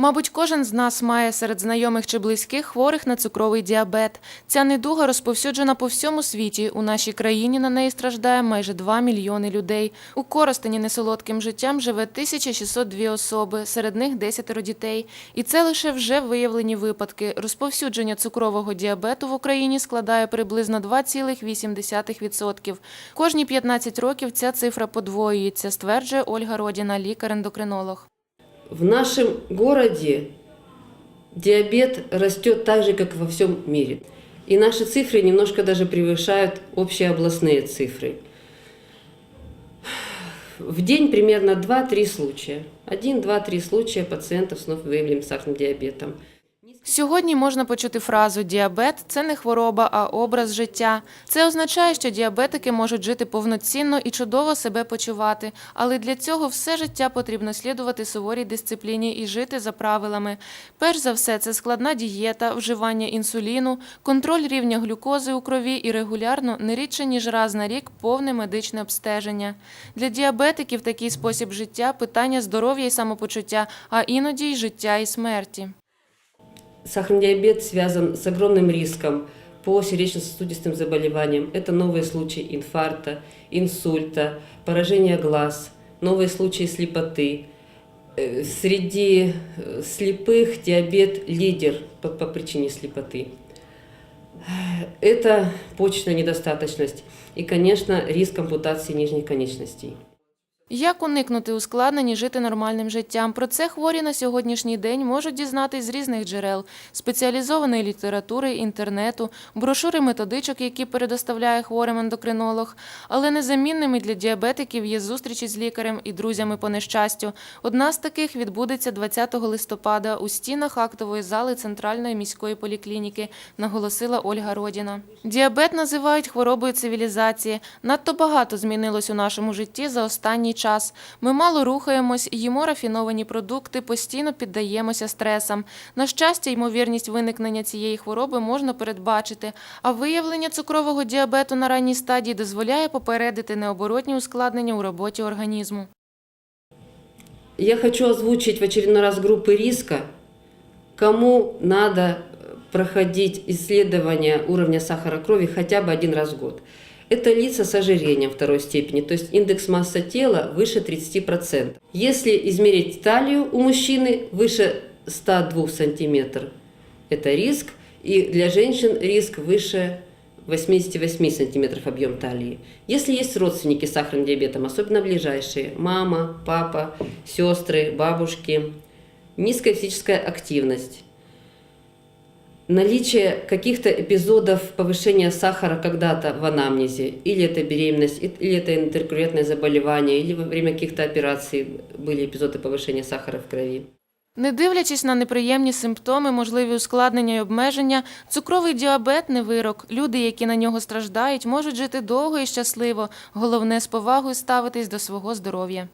Мабуть, кожен з нас має серед знайомих чи близьких хворих на цукровий діабет. Ця недуга розповсюджена по всьому світі. У нашій країні на неї страждає майже 2 мільйони людей. У Коростені несолодким життям живе 1602 особи, серед них 10 дітей. І це лише вже виявлені випадки. Розповсюдження цукрового діабету в Україні складає приблизно 2,8%. Кожні 15 років ця цифра подвоюється, стверджує Ольга Родіна, лікар-ендокринолог. В нашем городе диабет растет так же, как во всем мире. И наши цифры немножко даже превышают общеобластные цифры. В день примерно 2-3 случая. 1-2-3 случая пациентов с вновь выявленным сахарным диабетом. Сьогодні можна почути фразу діабет це не хвороба, а образ життя. Це означає, що діабетики можуть жити повноцінно і чудово себе почувати, але для цього все життя потрібно слідувати суворій дисципліні і жити за правилами. Перш за все, це складна дієта, вживання інсуліну, контроль рівня глюкози у крові і регулярно, не рідше ніж раз на рік, повне медичне обстеження. Для діабетиків такий спосіб життя питання здоров'я і самопочуття, а іноді й життя і смерті. Сахарный диабет связан с огромным риском по сердечно-сосудистым заболеваниям. Это новые случаи инфаркта, инсульта, поражения глаз, новые случаи слепоты. Э, Среди э, слепых диабет лидер по, по причине слепоты. Это почечная недостаточность и, конечно, риск ампутации нижних конечностей. Як уникнути ускладнень і жити нормальним життям? Про це хворі на сьогоднішній день можуть дізнатись з різних джерел спеціалізованої літератури, інтернету, брошури методичок, які передоставляє хворим ендокринолог. Але незамінними для діабетиків є зустрічі з лікарем і друзями по нещастю. Одна з таких відбудеться 20 листопада у стінах актової зали центральної міської поліклініки, наголосила Ольга Родіна. Діабет називають хворобою цивілізації. Надто багато змінилось у нашому житті за останній час. Ми мало рухаємось, їмо рафіновані продукти, постійно піддаємося стресам. На щастя, ймовірність виникнення цієї хвороби можна передбачити, а виявлення цукрового діабету на ранній стадії дозволяє попередити необоротні ускладнення у роботі організму. Я хочу озвучить в очередной раз группы риска, кому надо э, проходить исследование уровня сахара крови хотя бы один раз в год. Это лица с ожирением второй степени, то есть индекс массы тела выше 30%. Если измерить талию у мужчины выше 102 сантиметров, это риск, и для женщин риск выше 88 сантиметров объем талии. Если есть родственники с сахарным диабетом, особенно ближайшие, мама, папа, сестры, бабушки, низкая физическая активность, наличие каких-то эпизодов повышения сахара когда-то в анамнезе, или это беременность, или это интеркуррентное заболевание, или во время каких-то операций были эпизоды повышения сахара в крови. Не дивлячись на неприємні симптоми, можливі ускладнення і обмеження, цукровий діабет не вирок. Люди, які на нього страждають, можуть жити довго і щасливо. Головне з повагою ставитись до свого здоров'я.